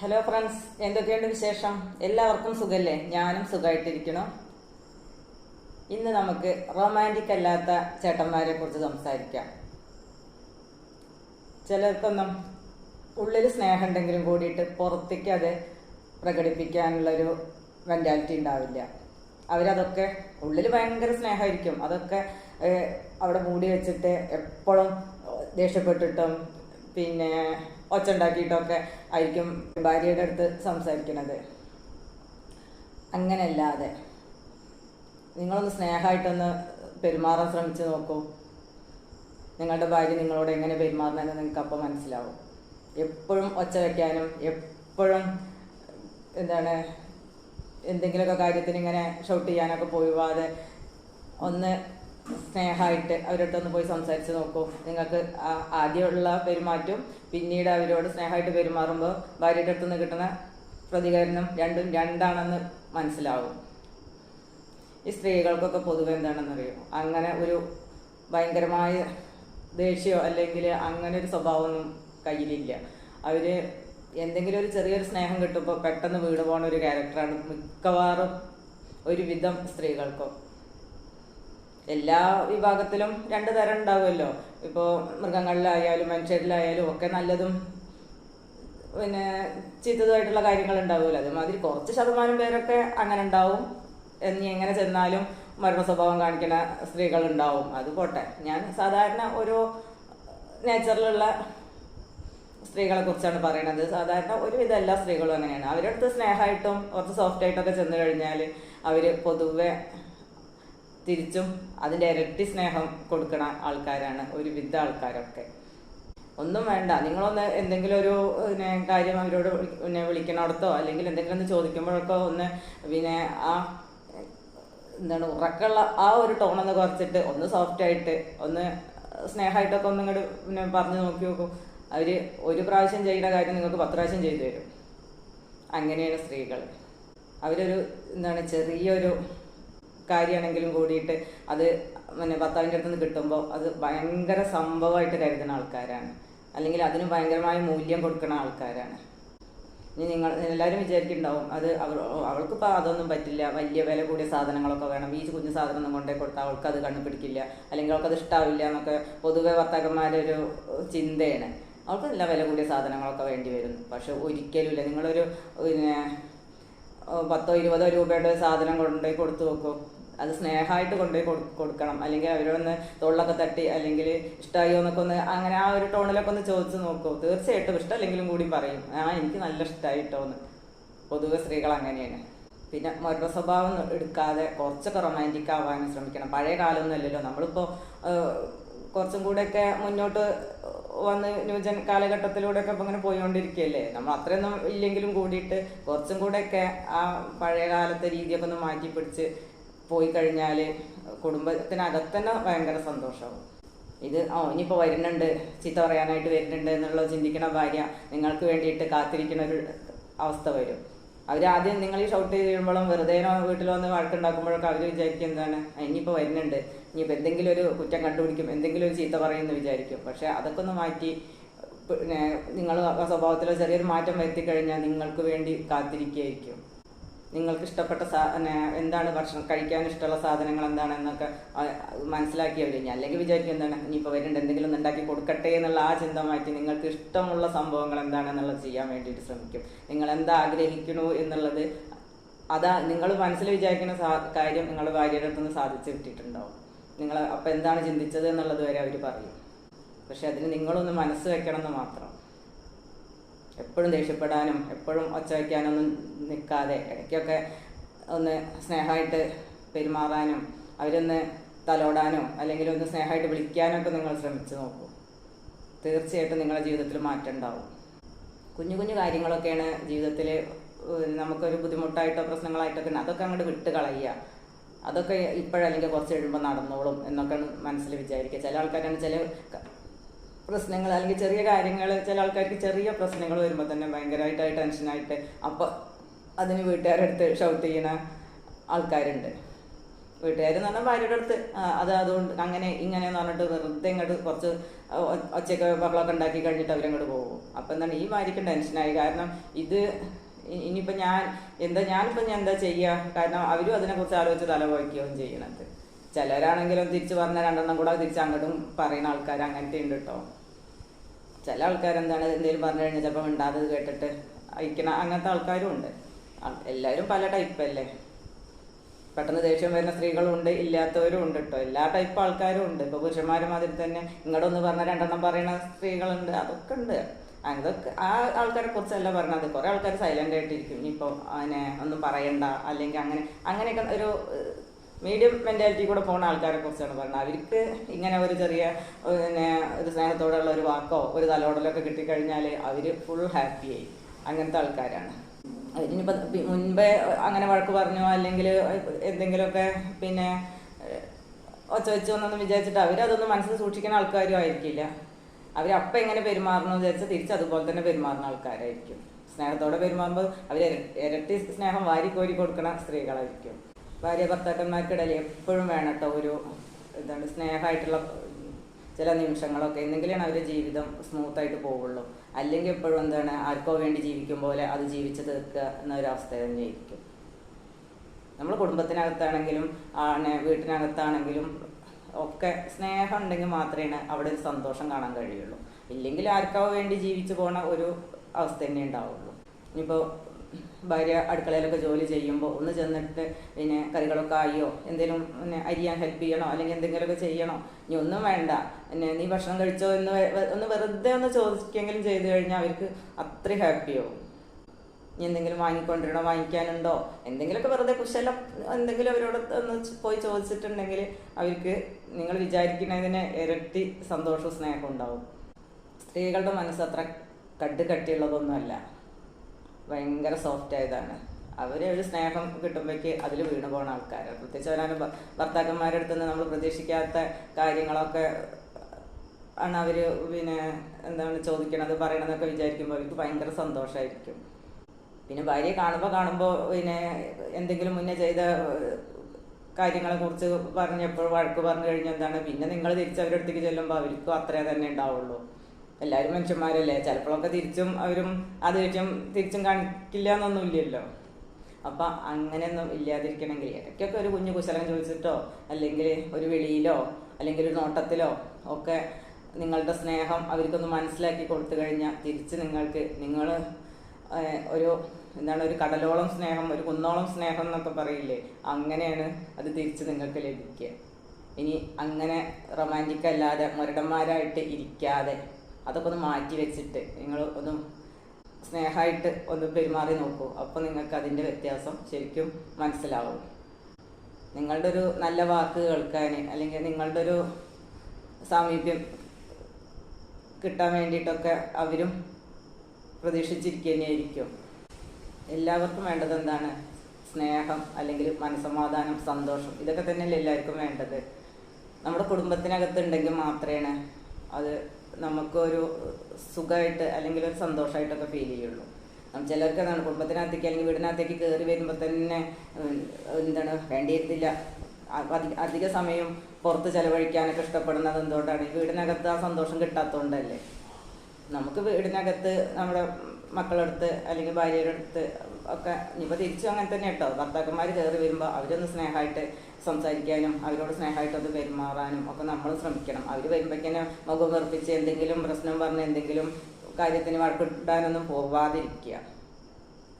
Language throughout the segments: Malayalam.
ഹലോ ഫ്രണ്ട്സ് എന്തൊക്കെയുണ്ട് വിശേഷം? എല്ലാവർക്കും സുഖല്ലേ? ഞാനും സുഖമായിട്ടിരിക്കണം ഇന്ന് നമുക്ക് റൊമാന്റിക് അല്ലാത്ത ചേട്ടന്മാരെ കുറിച്ച് സംസാരിക്കാം. ചിലർക്കൊന്നും ഉള്ളിൽ സ്നേഹം ഉണ്ടെങ്കിലും കൂടിയിട്ട് പുറത്തേക്ക് അത് പ്രകടിപ്പിക്കാനുള്ളൊരു മെന്റാലിറ്റി ഉണ്ടാവില്ല. അവരതൊക്കെ ഉള്ളിൽ ഭയങ്കര സ്നേഹമായിരിക്കും. അതൊക്കെ അവിടെ മൂടി വെച്ചിട്ട് എപ്പോഴും ദേഷ്യപ്പെട്ടിട്ടും പിന്നെ ഒച്ച ഉണ്ടാക്കിയിട്ടൊക്കെ ആയിരിക്കും ഭാര്യയുടെ അടുത്ത് സംസാരിക്കുന്നത്. അങ്ങനെയല്ലാതെ നിങ്ങളൊന്ന് സ്നേഹമായിട്ടൊന്ന് പെരുമാറാൻ ശ്രമിച്ചു നോക്കൂ. നിങ്ങളുടെ ഭാര്യ നിങ്ങളോട് എങ്ങനെ പെരുമാറണമെന്ന് നിങ്ങൾക്ക് അപ്പം മനസ്സിലാവും. എപ്പോഴും ഒച്ച വയ്ക്കാനും എപ്പോഴും എന്താണ് എന്തെങ്കിലുമൊക്കെ കാര്യത്തിന് ഇങ്ങനെ ഷൗട്ട് ചെയ്യാനൊക്കെ പോയിവാതെ ഒന്ന് സ്നേഹമായിട്ട് അവരുടെ ഒന്ന് പോയി സംസാരിച്ച് നോക്കൂ. നിങ്ങൾക്ക് ആദ്യമുള്ള പെരുമാറ്റവും പിന്നീട് അവരോട് സ്നേഹമായിട്ട് പെരുമാറുമ്പോൾ ഭാര്യയുടെ അടുത്ത് നിന്ന് കിട്ടുന്ന പ്രതികരണം രണ്ടും രണ്ടാണെന്ന് മനസ്സിലാവും. ഈ സ്ത്രീകൾക്കൊക്കെ പൊതുവെ എന്താണെന്നറിയോ അങ്ങനെ ഒരു ഭയങ്കരമായ ദേഷ്യമോ അല്ലെങ്കിൽ അങ്ങനെ ഒരു സ്വഭാവമൊന്നും കയ്യിലില്ല. അവർ എന്തെങ്കിലും ഒരു ചെറിയൊരു സ്നേഹം കിട്ടുമ്പോൾ പെട്ടെന്ന് വീട് പോകുന്ന ഒരു ക്യാരക്ടറാണ് മിക്കവാറും ഒരുവിധം സ്ത്രീകൾക്കും. എല്ലാ വിഭാഗത്തിലും രണ്ട് തരം ഉണ്ടാവുമല്ലോ. ഇപ്പോൾ മൃഗങ്ങളിലായാലും മനുഷ്യരിലായാലും ഒക്കെ നല്ലതും പിന്നെ ചീത്തതുമായിട്ടുള്ള കാര്യങ്ങൾ ഉണ്ടാവുമല്ലോ. അതേമാതിരി കുറച്ച് ശതമാനം പേരൊക്കെ അങ്ങനെ ഉണ്ടാവും. എന്നി എങ്ങനെ ചെന്നാലും മരണ സ്വഭാവം കാണിക്കുന്ന സ്ത്രീകൾ ഉണ്ടാവും. അത് പോട്ടെ. ഞാൻ സാധാരണ ഒരു നേച്ചറിലുള്ള സ്ത്രീകളെ കുറിച്ചാണ് പറയുന്നത് സാധാരണ ഒരുവിധ എല്ലാ സ്ത്രീകളും അങ്ങനെയാണ്. അവരടുത്ത് സ്നേഹമായിട്ടും കുറച്ച് സോഫ്റ്റായിട്ടൊക്കെ ചെന്ന് കഴിഞ്ഞാൽ അവർ പൊതുവെ തിരിച്ചും അതിന്റെ ഇരട്ടി സ്നേഹം കൊടുക്കുന്ന ആൾക്കാരാണ് ഒരുവിധ ആൾക്കാരൊക്കെ. ഒന്നും വേണ്ട. നിങ്ങളൊന്ന് എന്തെങ്കിലും ഒരു പിന്നെ കാര്യം അവരോട് പിന്നെ വിളിക്കണടത്തോ അല്ലെങ്കിൽ എന്തെങ്കിലും ഒന്ന് ചോദിക്കുമ്പോഴൊക്കെ ഒന്ന് പിന്നെ ആ എന്താണ് ഉറക്കമുള്ള ആ ഒരു ടോൺ ഒന്ന് കുറച്ചിട്ട് ഒന്ന് സോഫ്റ്റ് ആയിട്ട് ഒന്ന് സ്നേഹമായിട്ടൊക്കെ ഒന്നും ഇങ്ങോട്ട് പിന്നെ പറഞ്ഞു നോക്കി നോക്കും. അവർ ഒരു പ്രാവശ്യം ചെയ്യുന്ന കാര്യം നിങ്ങൾക്ക് പത്ത് പ്രാവശ്യം ചെയ്തു തരും. അങ്ങനെയാണ് സ്ത്രീകൾ അവരൊരു എന്താണ് ചെറിയൊരു കാര്യമാണെങ്കിലും കൂടിയിട്ട് അത് പിന്നെ ഭർത്താവിന്റെ അടുത്ത് നിന്ന് കിട്ടുമ്പോൾ അത് ഭയങ്കര സംഭവമായിട്ട് കരുതുന്ന ആൾക്കാരാണ്. അല്ലെങ്കിൽ അതിന് ഭയങ്കരമായ മൂല്യം കൊടുക്കുന്ന ആൾക്കാരാണ്. ഇനി നിങ്ങൾ എല്ലാവരും വിചാരിക്കുന്നുണ്ടാവും അത് അവൾ അവൾക്കിപ്പോൾ അതൊന്നും പറ്റില്ല. വലിയ വില കൂടിയ സാധനങ്ങളൊക്കെ വേണം. ഈ കുഞ്ഞു സാധനം ഒന്നും കൊണ്ടേ കൊടുത്താൽ അവൾക്ക് അത് കണ്ണു പിടിക്കില്ല. അല്ലെങ്കിൽ അവൾക്ക് അത് ഇഷ്ടാവില്ല എന്നൊക്കെ പൊതുവെ ഭർത്താക്കന്മാരുടെ ഒരു ചിന്തയാണ്. അവൾക്ക് നല്ല വില കൂടിയ സാധനങ്ങളൊക്കെ വേണ്ടി വരുന്നു പക്ഷെ ഒരിക്കലും ഇല്ല. നിങ്ങളൊരു പിന്നെ പത്തോ ഇരുപതോ രൂപയുടെ സാധനം കൊണ്ടുപോയി കൊടുത്തു നോക്കും. അത് സ്നേഹമായിട്ട് കൊണ്ടുപോയി കൊടുക്കണം. അല്ലെങ്കിൽ അവരോടൊന്ന് തൊള്ളൊക്കെ തട്ടി അല്ലെങ്കിൽ ഇഷ്ടമായോ എന്നൊക്കെ ഒന്ന് അങ്ങനെ ആ ഒരു ടോണിലൊക്കെ ഒന്ന് ചോദിച്ച് നോക്കൂ. തീർച്ചയായിട്ടും ഇഷ്ടമല്ലെങ്കിലും കൂടി പറയും. ആ എനിക്ക് നല്ല ഇഷ്ടമായിട്ടോ എന്ന്. പൊതുവെ സ്ത്രീകൾ അങ്ങനെയാണ്. പിന്നെ മരണ സ്വഭാവം എടുക്കാതെ കുറച്ചൊക്കെ റൊമാന്റിക് ആവാൻ ശ്രമിക്കണം. പഴയ കാലമൊന്നും അല്ലല്ലോ. നമ്മളിപ്പോൾ കുറച്ചും കൂടെയൊക്കെ മുന്നോട്ട് വന്ന് ന്യൂജൻ കാലഘട്ടത്തിലൂടെയൊക്കെ ഇപ്പം ഇങ്ങനെ പോയിക്കൊണ്ടിരിക്കുകയല്ലേ നമ്മൾ അത്രയൊന്നും ഇല്ലെങ്കിലും കൂടിയിട്ട് കുറച്ചും കൂടെയൊക്കെ ആ പഴയ കാലത്തെ രീതിയൊക്കെ ഒന്ന് മാറ്റി പിടിച്ച് പോയി കഴിഞ്ഞാൽ കുടുംബത്തിനകത്ത് തന്നെ ഭയങ്കര സന്തോഷമാവും ഇത് ഓ ഇനിയിപ്പോൾ വരുന്നുണ്ട് ചീത്ത പറയാനായിട്ട് വരുന്നുണ്ട് എന്നുള്ള ചിന്തിക്കണ ഭാര്യ നിങ്ങൾക്ക് വേണ്ടിയിട്ട് കാത്തിരിക്കുന്ന ഒരു അവസ്ഥ വരും. അവർ ആദ്യം നിങ്ങൾ ഈ ഷൗട്ട് ചെയ്ത് കഴിയുമ്പോഴും വെറുതെ വീട്ടിൽ വന്ന് വഴക്കുണ്ടാക്കുമ്പോഴൊക്കെ അവർ വിചാരിക്കും എന്താണ്? "ആ, ഇനിയിപ്പോൾ വരുന്നുണ്ട് ഇനിയിപ്പോൾ എന്തെങ്കിലും ഒരു കുറ്റം കണ്ടുപിടിക്കും എന്തെങ്കിലും ഒരു ചീത്ത പറയുമെന്ന് വിചാരിക്കും. പക്ഷേ അതൊക്കെ ഒന്ന് മാറ്റി നിങ്ങൾ സ്വഭാവത്തിലോ ചെറിയൊരു മാറ്റം വരുത്തി കഴിഞ്ഞാൽ നിങ്ങൾക്ക് വേണ്ടി കാത്തിരിക്കുകയായിരിക്കും. നിങ്ങൾക്ക് ഇഷ്ടപ്പെട്ട എന്താണ് ഭക്ഷണം കഴിക്കാൻ ഇഷ്ടമുള്ള സാധനങ്ങൾ എന്താണെന്നൊക്കെ മനസ്സിലാക്കി അവർ കഴിഞ്ഞാൽ അല്ലെങ്കിൽ വിചാരിക്കും എന്താണ് ഇനിയിപ്പോൾ വരുന്നുണ്ട് എന്തെങ്കിലും ഉണ്ടാക്കി കൊടുക്കട്ടെ എന്നുള്ള ആ ചിന്ത മാറ്റി നിങ്ങൾക്ക് ഇഷ്ടമുള്ള സംഭവങ്ങൾ എന്താണെന്നുള്ളത് ചെയ്യാൻ വേണ്ടിയിട്ട് ശ്രമിക്കും. നിങ്ങൾ എന്താ ആഗ്രഹിക്കണു എന്നുള്ളത് അതാ നിങ്ങൾ മനസ്സിൽ വിചാരിക്കുന്ന കാര്യം നിങ്ങളുടെ ഭാര്യയുടെ അടുത്ത് നിന്ന് സാധിച്ചു കിട്ടിയിട്ടുണ്ടാവും. നിങ്ങൾ അപ്പം എന്താണ് ചിന്തിച്ചത് എന്നുള്ളത് വരെ അവർ പറയും. പക്ഷെ അതിന് നിങ്ങളൊന്ന് മനസ്സ് വെക്കണം എന്ന് മാത്രം. എപ്പോഴും ദേഷ്യപ്പെടാനും എപ്പോഴും ഒച്ച വയ്ക്കാനൊന്നും നിൽക്കാതെ ഇടയ്ക്കൊക്കെ ഒന്ന് സ്നേഹമായിട്ട് പെരുമാറാനും അവരൊന്ന് തലോടാനോ അല്ലെങ്കിൽ ഒന്ന് സ്നേഹമായിട്ട് വിളിക്കാനൊക്കെ നിങ്ങൾ ശ്രമിച്ചു നോക്കൂ. തീർച്ചയായിട്ടും നിങ്ങളുടെ ജീവിതത്തിൽ മാറ്റം ഉണ്ടാവും. കുഞ്ഞു കുഞ്ഞു കാര്യങ്ങളൊക്കെയാണ് ജീവിതത്തിൽ നമുക്കൊരു ബുദ്ധിമുട്ടായിട്ടോ പ്രശ്നങ്ങളായിട്ടൊക്കെ ഉണ്ട്. അതൊക്കെ അങ്ങോട്ട് വിട്ട് കളയുക. അതൊക്കെ ഇപ്പോഴല്ലെങ്കിൽ കുറച്ച് കഴിയുമ്പോൾ നടന്നോളും എന്നൊക്കെ മനസ്സിൽ വിചാരിക്കുക. ചില ആൾക്കാരാണ് ചില പ്രശ്നങ്ങൾ അല്ലെങ്കിൽ ചെറിയ കാര്യങ്ങൾ ചില ആൾക്കാർക്ക് ചെറിയ പ്രശ്നങ്ങൾ വരുമ്പോൾ തന്നെ ഭയങ്കരമായിട്ട് ടെൻഷനായിട്ട് അപ്പോൾ അതിന് വീട്ടുകാരടുത്ത് ഷൗട്ട് ചെയ്യുന്ന ആൾക്കാരുണ്ട്. വീട്ടുകാരെന്ന് പറഞ്ഞാൽ ഭാര്യയുടെ അടുത്ത്. അത് അതുകൊണ്ട് അങ്ങനെ ഇങ്ങനെ എന്ന് പറഞ്ഞിട്ട് വെറുതെ ഇങ്ങോട്ട് കുറച്ച് ഒച്ചയ്ക്ക് ബഹളമൊക്കെ ഉണ്ടാക്കി കഴിഞ്ഞിട്ട് അവരങ്ങോട്ട് പോകും. അപ്പം എന്താണ് ഈ ഭാര്യയ്ക്ക് ടെൻഷനായി. കാരണം ഇത് ഇനിയിപ്പോൾ ഞാൻ എന്താ ഞാനിപ്പോൾ ഞാൻ എന്താ ചെയ്യുക കാരണം അവരും അതിനെക്കുറിച്ച് ആലോചിച്ച് തലപോയ്ക്കുകയും ചെയ്യണത്. ചിലരാണെങ്കിലും തിരിച്ച് പറഞ്ഞ രണ്ടെണ്ണം കൂടെ തിരിച്ച് അങ്ങോട്ടും പറയുന്ന ആൾക്കാർ അങ്ങനത്തെ ഉണ്ട് കേട്ടോ. ചില ആൾക്കാർ എന്താണ് എന്തെങ്കിലും പറഞ്ഞു കഴിഞ്ഞാൽ ചിലപ്പോൾ മിണ്ടാത്തത് കേട്ടിട്ട് അയക്കണ അങ്ങനത്തെ ആൾക്കാരും ഉണ്ട്. എല്ലാവരും പല ടൈപ്പല്ലേ പെട്ടെന്ന് ദേഷ്യം വരുന്ന സ്ത്രീകളും ഉണ്ട് ഇല്ലാത്തവരും ഉണ്ട് കേട്ടോ എല്ലാ ടൈപ്പ് ആൾക്കാരും ഉണ്ട്. ഇപ്പോൾ പുരുഷന്മാരെ മാതിരി തന്നെ ഇങ്ങോട്ടൊന്ന് പറഞ്ഞ രണ്ടെണ്ണം പറയുന്ന സ്ത്രീകളുണ്ട് അതൊക്കെ ഉണ്ട്. അതൊക്കെ ആ ആൾക്കാരെ കുറിച്ചല്ല പറഞ്ഞത്. കുറേ ആൾക്കാർ സൈലന്റ് ആയിട്ടിരിക്കും. ഇനിയിപ്പോൾ അതിനെ ഒന്നും പറയണ്ട അല്ലെങ്കിൽ അങ്ങനെ അങ്ങനെയൊക്കെ ഒരു മീഡിയം മെന്റാലിറ്റി കൂടെ പോകുന്ന ആൾക്കാരെ കുറിച്ചാണ് പറഞ്ഞത്. അവർക്ക് ഇങ്ങനെ ഒരു ചെറിയ പിന്നെ ഒരു സ്നേഹത്തോടെയുള്ള ഒരു വാക്കോ ഒരു തലോടലോ ഒക്കെ കിട്ടിക്കഴിഞ്ഞാൽ അവർ ഫുൾ ഹാപ്പിയായി അങ്ങനത്തെ ആൾക്കാരാണ്. അതിനിപ്പോൾ മുൻപേ അങ്ങനെ വഴക്ക് പറഞ്ഞോ അല്ലെങ്കിൽ എന്തെങ്കിലുമൊക്കെ പിന്നെ ഒച്ച വെച്ചോ എന്നൊന്നും വിചാരിച്ചിട്ട് അവരതൊന്നും മനസ്സിൽ സൂക്ഷിക്കുന്ന ആൾക്കാരും ആയിരിക്കില്ല. അവരപ്പം എങ്ങനെ പെരുമാറണം എന്ന് വിചാരിച്ചാൽ തിരിച്ച് അതുപോലെ തന്നെ പെരുമാറുന്ന ആൾക്കാരായിരിക്കും. സ്നേഹത്തോടെ പെരുമാറുമ്പോൾ അവർ ഇരട്ടി സ്നേഹം വാരി കോരി കൊടുക്കുന്ന സ്ത്രീകളായിരിക്കും. ഭാര്യ ഭർത്താക്കന്മാർക്കിടയിൽ എപ്പോഴും വേണം കേട്ടോ ഒരു എന്താണ് സ്നേഹമായിട്ടുള്ള ചില നിമിഷങ്ങളൊക്കെ എന്തെങ്കിലാണ് അവരുടെ ജീവിതം സ്മൂത്തായിട്ട് പോവുള്ളൂ. അല്ലെങ്കിൽ എപ്പോഴും എന്താണ് ആർക്കോ വേണ്ടി ജീവിക്കും പോലെ അത് ജീവിച്ച് തീർക്കുക എന്നൊരവസ്ഥ തന്നെയായിരിക്കും. നമ്മൾ കുടുംബത്തിനകത്താണെങ്കിലും ആണ് വീട്ടിനകത്താണെങ്കിലും ഒക്കെ സ്നേഹം ഉണ്ടെങ്കിൽ മാത്രമേ അവിടെ ഒരു സന്തോഷം കാണാൻ കഴിയുള്ളൂ. ഇല്ലെങ്കിൽ ആർക്കോ വേണ്ടി ജീവിച്ചു പോണ ഒരു അവസ്ഥ തന്നെ ഉണ്ടാവുള്ളൂ. ഇനിയിപ്പോൾ ഭാര്യ അടുക്കളയിലൊക്കെ ജോലി ചെയ്യുമ്പോൾ ഒന്ന് ചെന്നിട്ട് പിന്നെ കറികളൊക്കെ ആയോ എന്തെങ്കിലും പിന്നെ അരിയാൻ ഹെൽപ്പ് ചെയ്യണോ അല്ലെങ്കിൽ എന്തെങ്കിലുമൊക്കെ ചെയ്യണോ? ഇനി ഒന്നും വേണ്ട. പിന്നെ നീ ഭക്ഷണം കഴിച്ചോ എന്ന് ഒന്ന് വെറുതെ ഒന്ന് ചോദിക്കെങ്കിലും ചെയ്തു കഴിഞ്ഞാൽ അവർക്ക് അത്രയും ഹാപ്പിയാവും ഇനി എന്തെങ്കിലും വാങ്ങിക്കൊണ്ടിരണോ വാങ്ങിക്കാനുണ്ടോ എന്തെങ്കിലുമൊക്കെ വെറുതെ കുശലം എന്തെങ്കിലും അവരോട് ഒന്ന് പോയി ചോദിച്ചിട്ടുണ്ടെങ്കിൽ അവർക്ക് നിങ്ങൾ വിചാരിക്കുന്നതിന് ഇരട്ടി സന്തോഷവും സ്നേഹവും ഉണ്ടാവും. സ്ത്രീകളുടെ മനസ്സ് അത്ര കട്ട് കട്ടിയുള്ളതൊന്നുമല്ല ഭയങ്കര സോഫ്റ്റ് ആയതാണ്. അവരെ ഒരു സ്നേഹം കിട്ടുമ്പോഴേക്ക് അതിൽ വീണു പോകുന്ന ആൾക്കാരാണ് പ്രത്യേകിച്ച് അവരാണ് ഭർത്താക്കന്മാരുടെ അടുത്ത് നമ്മൾ പ്രതീക്ഷിക്കാത്ത കാര്യങ്ങളൊക്കെ ആണ് അവർ പിന്നെ എന്താണ് ചോദിക്കണത് പറയണതൊക്കെ വിചാരിക്കുമ്പോൾ അവർക്ക് ഭയങ്കര സന്തോഷമായിരിക്കും പിന്നെ ഭാര്യയെ കാണുമ്പോൾ കാണുമ്പോൾ പിന്നെ എന്തെങ്കിലും മുന്നേ ചെയ്ത കാര്യങ്ങളെ കുറിച്ച് പറഞ്ഞപ്പോൾ വഴക്ക് പറഞ്ഞു കഴിഞ്ഞാൽ എന്താണ് പിന്നെ നിങ്ങൾ തിരിച്ച് അവരുടെ അടുത്തേക്ക് ചെല്ലുമ്പോൾ അവർക്കും അത്രേ തന്നെ ഉണ്ടാവുള്ളൂ. എല്ലാവരും മനുഷ്യന്മാരല്ലേ? ചിലപ്പോഴൊക്കെ തിരിച്ചും അവരും ആ ദേഷ്യം തിരിച്ചും കാണിക്കില്ല എന്നൊന്നും ഇല്ലല്ലോ അപ്പൊ അങ്ങനെയൊന്നും ഇല്ലാതിരിക്കണമെങ്കിൽ ഇടയ്ക്കൊക്കെ ഒരു കുഞ്ഞു കുശലം ചോദിച്ചിട്ടോ അല്ലെങ്കിൽ ഒരു വെളിയിലോ അല്ലെങ്കിൽ ഒരു നോട്ടത്തിലോ ഒക്കെ നിങ്ങളുടെ സ്നേഹം അവർക്കൊന്ന് മനസ്സിലാക്കി കൊടുത്തു കഴിഞ്ഞാൽ തിരിച്ച് നിങ്ങൾക്ക് നിങ്ങൾ ഒരു എന്താണ് ഒരു കടലോളം സ്നേഹം ഒരു കുന്നോളം സ്നേഹം എന്നൊക്കെ പറയില്ലേ? അങ്ങനെയാണ് അത് തിരിച്ച് നിങ്ങൾക്ക് ലഭിക്കുക. ഇനി അങ്ങനെ റൊമാന്റിക് അല്ലാതെ മുരടന്മാരായിട്ട് ഇരിക്കാതെ അതൊക്കെ ഒന്ന് മാറ്റി വെച്ചിട്ട് നിങ്ങൾ ഒന്ന് സ്നേഹമായിട്ട് ഒന്ന് പെരുമാറി നോക്കൂ. അപ്പോൾ നിങ്ങൾക്ക് അതിന്റെ വ്യത്യാസം ശരിക്കും മനസ്സിലാവും. നിങ്ങളുടെ ഒരു നല്ല വാക്ക് കേൾക്കാൻ അല്ലെങ്കിൽ നിങ്ങളുടെ ഒരു സാമീപ്യം കിട്ടാൻ വേണ്ടിയിട്ടൊക്കെ അവരും പ്രതീക്ഷിച്ചിരിക്കുക തന്നെയായിരിക്കും. എല്ലാവർക്കും വേണ്ടത് എന്താണ്? സ്നേഹം അല്ലെങ്കിൽ മനസമാധാനം സന്തോഷം. ഇതൊക്കെ തന്നെയല്ലേ എല്ലാവർക്കും വേണ്ടത്. നമ്മുടെ കുടുംബത്തിനകത്തുണ്ടെങ്കിൽ മാത്രമേ അത് നമുക്കൊരു സുഖമായിട്ട് അല്ലെങ്കിൽ ഒരു സന്തോഷമായിട്ടൊക്കെ ഫീൽ ചെയ്യുള്ളൂ. ചിലർക്ക് എന്താണ് കുടുംബത്തിനകത്തേക്ക് അല്ലെങ്കിൽ വീടിനകത്തേക്ക് കയറി വരുമ്പോൾ തന്നെ എന്താണ് വേണ്ടിയിരുന്നില്ല. അധിക സമയം പുറത്ത് ചെലവഴിക്കാനൊക്കെ ഇഷ്ടപ്പെടുന്നത് എന്തുകൊണ്ടാണ്? ഈ വീടിനകത്ത് ആ സന്തോഷം കിട്ടാത്തതുകൊണ്ടല്ലേ നമുക്ക് വീടിനകത്ത് നമ്മുടെ മക്കളടുത്ത് അല്ലെങ്കിൽ ഭാര്യയുടെ അടുത്ത് ഒക്കെ ഇനിയിപ്പോൾ തിരിച്ചും അങ്ങനെ തന്നെ കേട്ടോ. ഭർത്താക്കന്മാർ കയറി വരുമ്പോൾ അവരൊന്ന് സ്നേഹമായിട്ട് സംസാരിക്കാനും അവരോട് സ്നേഹമായിട്ടൊന്ന് പെരുമാറാനും ഒക്കെ നമ്മൾ ശ്രമിക്കണം. അവർ വരുമ്പോഴേക്കിനെ മുഖം വെറുപ്പിച്ച് എന്തെങ്കിലും പ്രശ്നം പറഞ്ഞ് എന്തെങ്കിലും കാര്യത്തിന് വഴക്കിടാനൊന്നും പോവാതിരിക്കുക.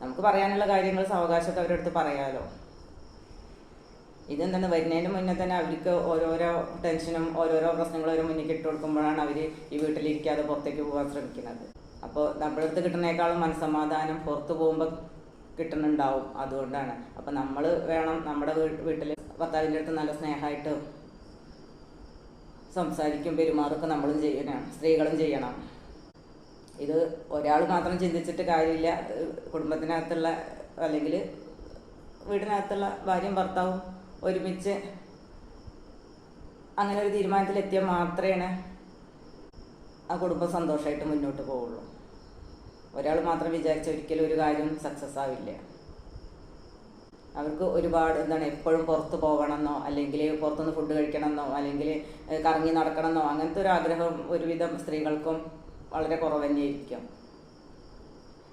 നമുക്ക് പറയാനുള്ള കാര്യങ്ങൾ സാവകാശമൊക്കെ അവരുടെ അടുത്ത് പറയാലോ. ഇതെന്താണ്? വരുന്നതിന് മുന്നേ തന്നെ അവർക്ക് ഓരോരോ ടെൻഷനും ഓരോരോ പ്രശ്നങ്ങളും അവർ മുന്നിൽ ഇട്ട് കൊടുക്കുമ്പോഴാണ് അവർ ഈ വീട്ടിലിരിക്കാതെ പുറത്തേക്ക് പോകാൻ ശ്രമിക്കുന്നത്. അപ്പോൾ നമ്മുടെ അടുത്ത് കിട്ടുന്നേക്കാളും മനസ്സമാധാനം പുറത്ത് പോകുമ്പോൾ കിട്ടുന്നുണ്ടാവും. അതുകൊണ്ടാണ്. അപ്പം നമ്മൾ വേണം നമ്മുടെ വീട്ടിൽ ഭർത്താവിന്റെ അടുത്ത് നല്ല സ്നേഹമായിട്ട് സംസാരിക്കും പെരുമാറൊക്കെ നമ്മളും ചെയ്യണം സ്ത്രീകളും ചെയ്യണം. ഇത് ഒരാൾ മാത്രം ചിന്തിച്ചിട്ട് കാര്യമില്ല. കുടുംബത്തിനകത്തുള്ള അല്ലെങ്കിൽ വീടിനകത്തുള്ള ഭാര്യയും ഭർത്താവും ഒരുമിച്ച് അങ്ങനെ ഒരു തീരുമാനത്തിലെത്തിയാൽ മാത്രമേ ആ കുടുംബം സന്തോഷമായിട്ട് മുന്നോട്ട് പോവുള്ളൂ. ഒരാൾ മാത്രം വിചാരിച്ച ഒരിക്കലും ഒരു കാര്യം സക്സസ് ആവില്ല. അവർക്ക് ഒരുപാട് എന്താണ് എപ്പോഴും പുറത്ത് പോകണമെന്നോ അല്ലെങ്കിൽ പുറത്തുനിന്ന് ഫുഡ് കഴിക്കണമെന്നോ അല്ലെങ്കിൽ കറങ്ങി നടക്കണമെന്നോ അങ്ങനത്തെ ഒരു ആഗ്രഹം ഒരുവിധം സ്ത്രീകൾക്കും വളരെ കുറവ് തന്നെയായിരിക്കും.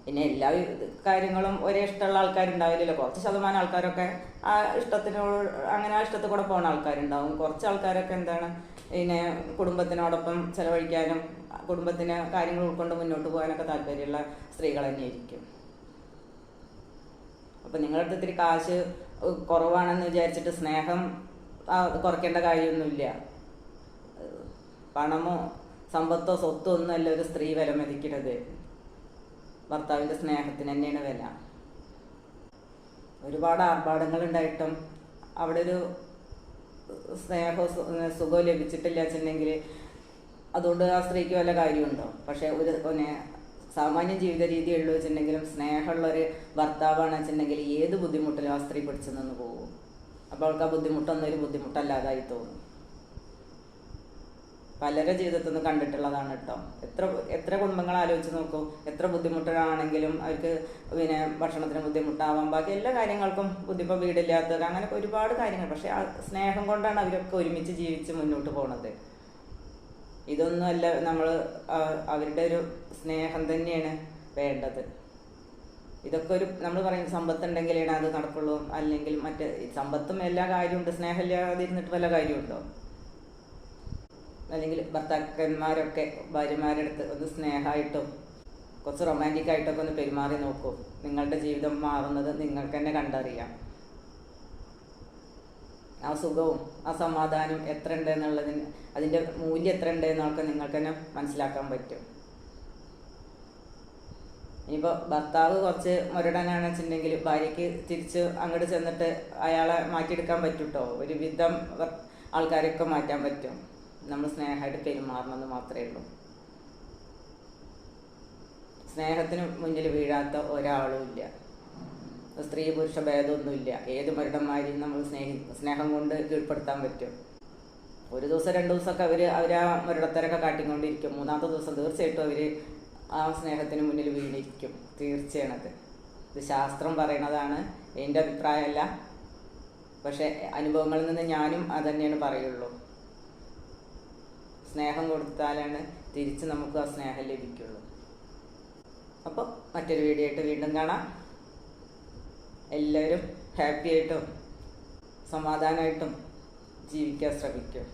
പിന്നെ എല്ലാ കാര്യങ്ങളും ഒരേ ഇഷ്ടമുള്ള ആൾക്കാരുണ്ടാവില്ലല്ലോ. കുറച്ച് ശതമാനം ആൾക്കാരൊക്കെ ആ ഇഷ്ടത്തിനോട് അങ്ങനെ ആ ഇഷ്ടത്തിൽ കൂടെ പോകുന്ന ആൾക്കാരുണ്ടാവും. കുറച്ച് ആൾക്കാരൊക്കെ എന്താണ് പിന്നെ കുടുംബത്തിനോടൊപ്പം ചെലവഴിക്കാനും കുടുംബത്തിന് കാര്യങ്ങൾ ഉൾക്കൊണ്ട് മുന്നോട്ട് പോകാനൊക്കെ താല്പര്യമുള്ള സ്ത്രീകൾ തന്നെയായിരിക്കും. അപ്പം നിങ്ങളുടെ അടുത്ത് ഇത്തിരി കാശ് കുറവാണെന്ന് വിചാരിച്ചിട്ട് സ്നേഹം കുറയ്ക്കേണ്ട കാര്യമൊന്നുമില്ല. പണമോ സമ്പത്തോ സ്വത്തോ ഒന്നുമല്ല ഒരു സ്ത്രീ വില മതിക്കുന്നത് ഭർത്താവിന്റെ സ്നേഹത്തിന് തന്നെയാണ് വില. ഒരുപാട് ആർഭാടങ്ങൾ ഉണ്ടായിട്ടും അവിടെ ഒരു സ്നേഹവും സുഖവും ലഭിച്ചിട്ടില്ല വെച്ചിട്ടുണ്ടെങ്കിൽ അതുകൊണ്ട് ആ സ്ത്രീക്ക് വല്ല കാര്യമുണ്ടോ? പക്ഷെ ഒരു പിന്നെ സാമാന്യ ജീവിത രീതി ഉള്ളു വെച്ചിട്ടുണ്ടെങ്കിലും സ്നേഹമുള്ള ഒരു ഭർത്താവാണ് വെച്ചിട്ടുണ്ടെങ്കിൽ ഏത് ബുദ്ധിമുട്ടിലും ആ സ്ത്രീ പിടിച്ചു നിന്ന് പോകും. അപ്പോൾ അവൾക്ക് ആ ബുദ്ധിമുട്ടൊന്നും ഒരു ബുദ്ധിമുട്ടല്ലാതായി തോന്നും. പലരുടെ ജീവിതത്തിൽ നിന്ന് കണ്ടിട്ടുള്ളതാണ് കേട്ടോ. എത്ര എത്ര കുടുംബങ്ങൾ ആലോചിച്ച് നോക്കൂ. എത്ര ബുദ്ധിമുട്ടാണെങ്കിലും അവർക്ക് പിന്നെ ഭക്ഷണത്തിന് ബുദ്ധിമുട്ടാവാം. ബാക്കി എല്ലാ കാര്യങ്ങൾക്കും ബുദ്ധിമുട്ട് വീടില്ലാത്തവർ അങ്ങനെ ഒരുപാട് കാര്യങ്ങൾ. പക്ഷെ ആ സ്നേഹം കൊണ്ടാണ് അവരൊക്കെ ഒരുമിച്ച് ജീവിച്ച് മുന്നോട്ട് പോണത്. ഇതൊന്നുമല്ല നമ്മൾ അവരുടെ ഒരു സ്നേഹം തന്നെയാണ് വേണ്ടത്. ഇതൊക്കെ ഒരു നമ്മൾ പറയും സമ്പത്ത് ഉണ്ടെങ്കിലാണ് അത് നടക്കുള്ളൂ. അല്ലെങ്കിൽ മറ്റ് സമ്പത്തും എല്ലാ കാര്യമുണ്ട് സ്നേഹമില്ലാതെ ഇരുന്നിട്ട് വല്ല കാര്യമുണ്ടോ? അല്ലെങ്കിൽ ഭർത്താക്കന്മാരൊക്കെ ഭാര്യമാരുടെ അടുത്ത് ഒന്ന് സ്നേഹമായിട്ടും കുറച്ച് റൊമാന്റിക് ആയിട്ടൊക്കെ ഒന്ന് പെരുമാറി നോക്കൂ. നിങ്ങളുടെ ജീവിതം മാറുന്നത് നിങ്ങൾക്ക് തന്നെ കണ്ടറിയാം. ആ സുഖവും ആ സമാധാനവും എത്ര ഉണ്ട് എന്നുള്ളതിന് അതിന്റെ മൂല്യം എത്ര ഉണ്ട് എന്നൊക്കെ നിങ്ങൾക്ക് തന്നെ മനസ്സിലാക്കാൻ പറ്റും. ഇനിയിപ്പോൾ ഭർത്താവ് കുറച്ച് മുരടനാണെന്ന് വെച്ചിട്ടുണ്ടെങ്കിൽ ഭാര്യയ്ക്ക് തിരിച്ച് അങ്ങോട്ട് ചെന്നിട്ട് അയാളെ മാറ്റിയെടുക്കാൻ പറ്റൂട്ടോ? ഒരു വിധം ആൾക്കാരെയൊക്കെ മാറ്റാൻ പറ്റും. നമ്മൾ സ്നേഹമായിട്ട് പെരുമാറണമെന്ന് മാത്രമേ ഉള്ളൂ. സ്നേഹത്തിന് മുന്നിൽ വീഴാത്ത ഒരാളും ഇല്ല. സ്ത്രീ പുരുഷ ഭേദമൊന്നുമില്ല ഏത് മരുടന്മാരെയും നമ്മൾ സ്നേഹി സ്നേഹം കൊണ്ട് കീഴ്പ്പെടുത്താൻ പറ്റും. ഒരു ദിവസം രണ്ട് ദിവസമൊക്കെ അവർ അവർ ആ മരണത്തരൊക്കെ കാട്ടിക്കൊണ്ടിരിക്കും. മൂന്നാമത്തെ ദിവസം തീർച്ചയായിട്ടും അവർ ആ സ്നേഹത്തിന് മുന്നിൽ വീണിരിക്കും. തീർച്ചയാണത് ഇത് ശാസ്ത്രം പറയണതാണ്. എന്റെ അഭിപ്രായമല്ല. പക്ഷേ അനുഭവങ്ങളിൽ നിന്ന് ഞാനും അത് തന്നെയാണ് പറയുള്ളൂ. സ്നേഹം കൊടുത്താലാണ് തിരിച്ച് നമുക്ക് ആ സ്നേഹം ലഭിക്കുള്ളൂ. അപ്പോൾ മറ്റൊരു വീഡിയോ ആയിട്ട് വീണ്ടും കാണാം. എല്ലാവരും ഹാപ്പിയായിട്ടും സമാധാനമായിട്ടും ജീവിക്കാൻ ശ്രമിക്കും.